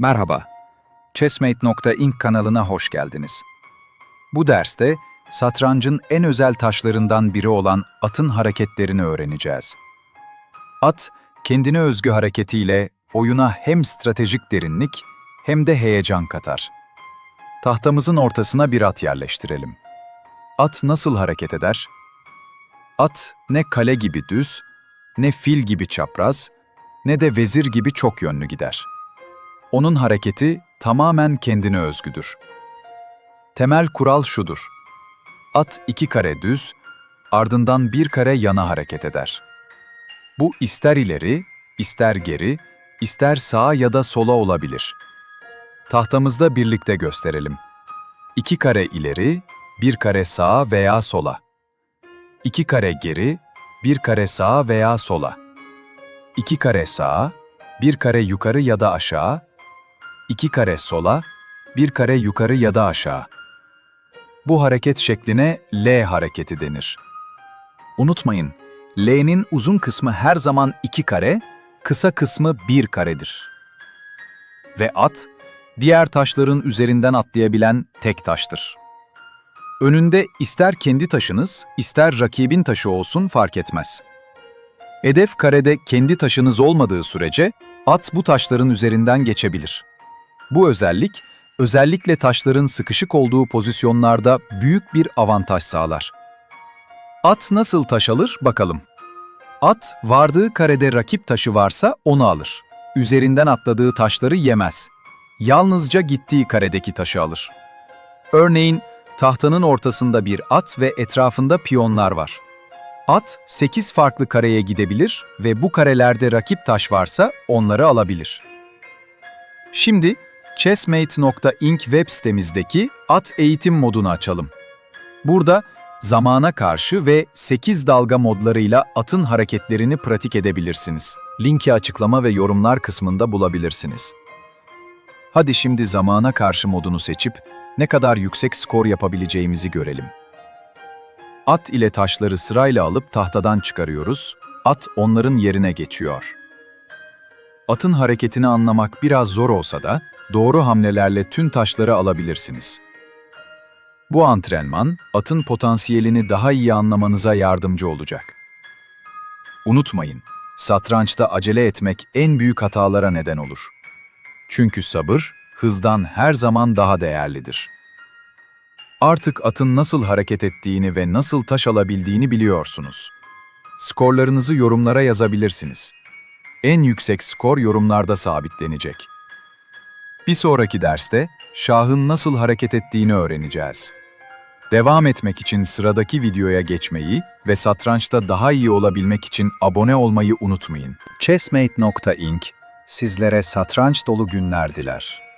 Merhaba, Chessmate.inc kanalına hoş geldiniz. Bu derste satrancın en özel taşlarından biri olan atın hareketlerini öğreneceğiz. At, kendine özgü hareketiyle oyuna hem stratejik derinlik hem de heyecan katar. Tahtamızın ortasına bir at yerleştirelim. At nasıl hareket eder? At ne kale gibi düz, ne fil gibi çapraz, ne de vezir gibi çok yönlü gider. Onun hareketi tamamen kendine özgüdür. Temel kural şudur. At iki kare düz, ardından bir kare yana hareket eder. Bu ister ileri, ister geri, ister sağa ya da sola olabilir. Tahtamızda birlikte gösterelim. İki kare ileri, bir kare sağa veya sola. İki kare geri, bir kare sağa veya sola. İki kare sağa, bir kare yukarı ya da aşağı, iki kare sola, bir kare yukarı ya da aşağı. Bu hareket şekline L hareketi denir. Unutmayın, L'nin uzun kısmı her zaman iki kare, kısa kısmı bir karedir. Ve at, diğer taşların üzerinden atlayabilen tek taştır. Önünde ister kendi taşınız, ister rakibin taşı olsun fark etmez. Hedef karede kendi taşınız olmadığı sürece at bu taşların üzerinden geçebilir. Bu özellik, özellikle taşların sıkışık olduğu pozisyonlarda büyük bir avantaj sağlar. At nasıl taş alır bakalım. At, vardığı karede rakip taşı varsa onu alır. Üzerinden atladığı taşları yemez. Yalnızca gittiği karedeki taşı alır. Örneğin, tahtanın ortasında bir at ve etrafında piyonlar var. At, 8 farklı kareye gidebilir ve bu karelerde rakip taş varsa onları alabilir. Şimdi, chessmate.inc web sitemizdeki at eğitim modunu açalım. Burada zamana karşı ve 8 dalga modlarıyla atın hareketlerini pratik edebilirsiniz. Linki açıklama ve yorumlar kısmında bulabilirsiniz. Hadi şimdi zamana karşı modunu seçip ne kadar yüksek skor yapabileceğimizi görelim. At ile taşları sırayla alıp tahtadan çıkarıyoruz, at onların yerine geçiyor. Atın hareketini anlamak biraz zor olsa da doğru hamlelerle tüm taşları alabilirsiniz. Bu antrenman, atın potansiyelini daha iyi anlamanıza yardımcı olacak. Unutmayın, satrançta acele etmek en büyük hatalara neden olur. Çünkü sabır, hızdan her zaman daha değerlidir. Artık atın nasıl hareket ettiğini ve nasıl taş alabildiğini biliyorsunuz. Skorlarınızı yorumlara yazabilirsiniz. En yüksek skor yorumlarda sabitlenecek. Bir sonraki derste şahın nasıl hareket ettiğini öğreneceğiz. Devam etmek için sıradaki videoya geçmeyi ve satrançta daha iyi olabilmek için abone olmayı unutmayın. Chessmate.inc sizlere satranç dolu günler diler.